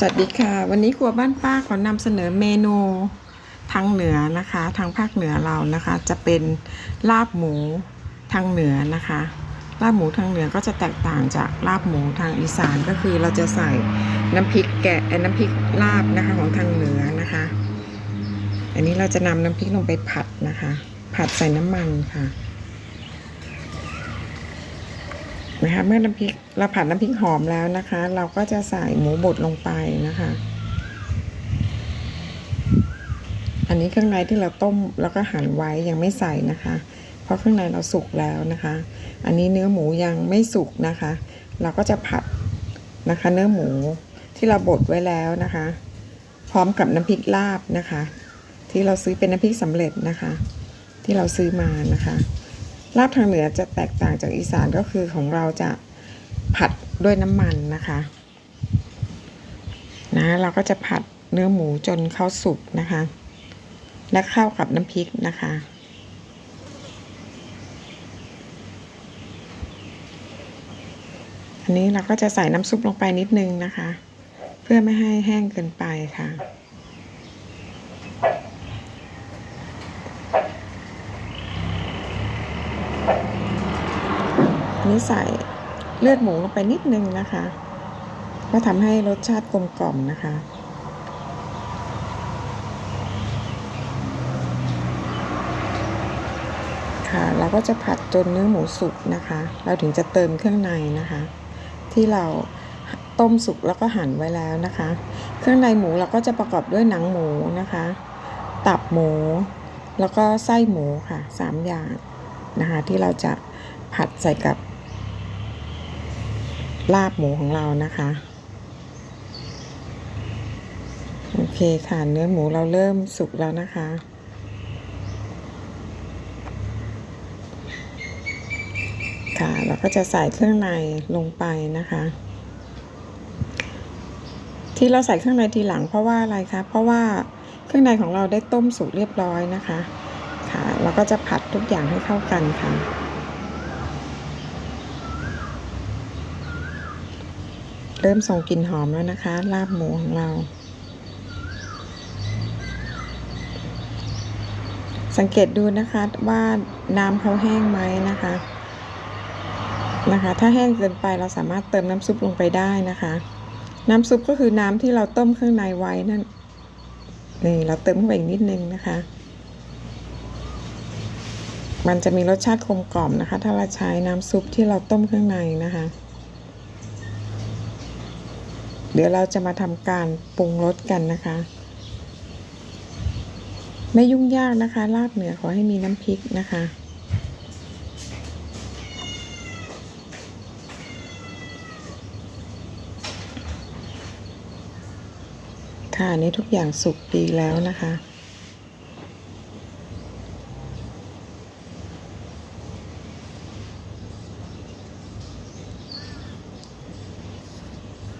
สวัสดีค่ะ วันนี้ครัวบ้านป้าขอนำเสนอเมนูทางเหนือนะคะ ทางภาคเหนือเรานะคะ จะเป็นลาบหมูทางเหนือนะคะ ลาบหมูทางเหนือก็จะแตกต่างจากลาบหมูทางอีสานก็คือเราจะใส่น้ำพริกแก่น้ำพริกลาบนะคะของทางเหนือนะคะ อันนี้เราจะนำน้ำพริกลงไปผัดนะคะ ผัดใส่น้ำมันค่ะ นะคะเมื่อน้ำพริกเราผัดน้ำพริกหอมแล้วนะคะ เราก็จะใส่หมูบดลงไปนะคะ อันนี้เครื่องในที่เราต้มแล้วก็หั่นไว้ยังไม่ใส่นะคะ เพราะเครื่องในเราสุกแล้วนะคะ อันนี้เนื้อหมูยังไม่สุกนะคะ เราก็จะผัดนะคะ เนื้อหมูที่เราบดไว้แล้วนะคะ พร้อมกับน้ำพริกลาบนะคะ ที่เราซื้อเป็นน้ำพริกสำเร็จนะคะ ที่เราซื้อมานะคะ ลาบทางเหนือจะแตกต่างจากอีสานก็คือของเราจะผัดด้วยน้ำมันนะคะ นะเราก็จะผัดเนื้อหมูจนเขาสุกนะคะ และเข้ากับน้ำพริกนะคะอันนี้เราก็จะใส่น้ำซุปลงไปนิดนึงนะคะ เพื่อไม่ให้แห้งเกินไปค่ะ นี่ใส่เลือดหมูลงไปนิดนึงนะคะก็ทำให้รสชาติกลมกล่อมนะคะค่ะเราก็จะผัดจนเนื้อหมูสุกนะคะ เราถึงจะเติมเครื่องในนะคะ ที่เราต้มสุกแล้วก็หั่นไว้แล้วนะคะ เครื่องในหมูเราก็จะประกอบด้วยหนังหมูนะคะ ตับหมู แล้วก็ไส้หมูค่ะสามอย่างนะคะ ที่เราจะผัดใส่กับ ลาบหมูของเรานะคะ โอเคค่ะเนื้อหมูเราเริ่มสุกแล้วนะคะ ค่ะเราก็จะใส่เครื่องในลงไปนะคะ ที่เราใส่เครื่องในทีหลังเพราะว่าอะไรคะเพราะว่าเครื่องในของเราได้ต้มสุกเรียบร้อยนะคะ ค่ะเราก็จะผัดทุกอย่างให้เข้ากันค่ะ เริ่มส่งกลิ่นหอมแล้วนะคะ ลาบหมูของเรา สังเกตดูนะคะว่าน้ำเขาแห้งไหมนะคะ นะคะ ถ้าแห้งเกินไปเราสามารถเติมน้ำซุปลงไปได้นะคะ น้ำซุปก็คือน้ำที่เราต้มเครื่องในไว้นั่นนี่เราเติมเข้าไปอีกนิดนึงนะคะ มันจะมีรสชาติกลมกล่อมนะคะ ถ้าเราใช้น้ำซุปที่เราต้มเครื่องในนะคะ เดี๋ยวเราจะมาทำการปรุงรสกันนะคะ ไม่ยุ่งยากนะคะ ลาบเหนือขอให้มีน้ำพริกนะคะ ค่ะนนี้ทุกอย่างสุกดีแล้วนะคะ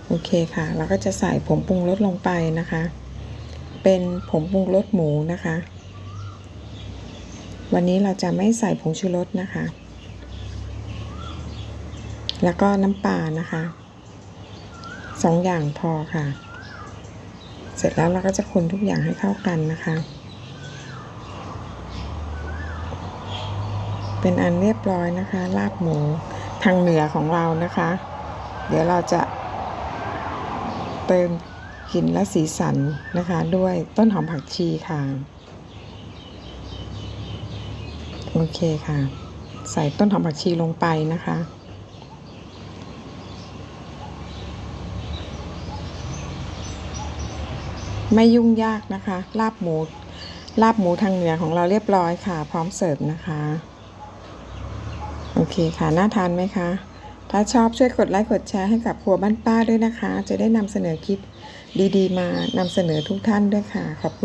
โอเคค่ะ เราก็จะใส่ผงปรุงรสลงไปนะคะ เป็นผงปรุงรสหมูนะคะ วันนี้เราจะไม่ใส่ผงชูรสนะคะ แล้วก็น้ำปลานะคะสองอย่างพอค่ะ เสร็จแล้วเราก็จะคนทุกอย่างให้เข้ากันนะคะ เป็นอันเรียบร้อยนะคะ ลาบหมูทางเหนือของเรานะคะ เดี๋ยวเราจะ เติมกลิ่นและสีสันนะคะ ด้วยต้นหอมผักชีค่ะ โอเคค่ะ ใส่ต้นหอมผักชีลงไปนะคะไม่ยุ่งยากนะคะ ลาบหมู ลาบหมูทางเหนือของเราเรียบร้อยค่ะ พร้อมเสิร์ฟนะคะ โอเคค่ะ น่าทานไหมคะ ถ้าชอบช่วยกดไลค์กดแชร์ให้กับครัวบ้านป้าด้วยนะคะ จะได้นำเสนอคลิปดีๆ มานำเสนอทุกท่านด้วยค่ะ ขอบคุณ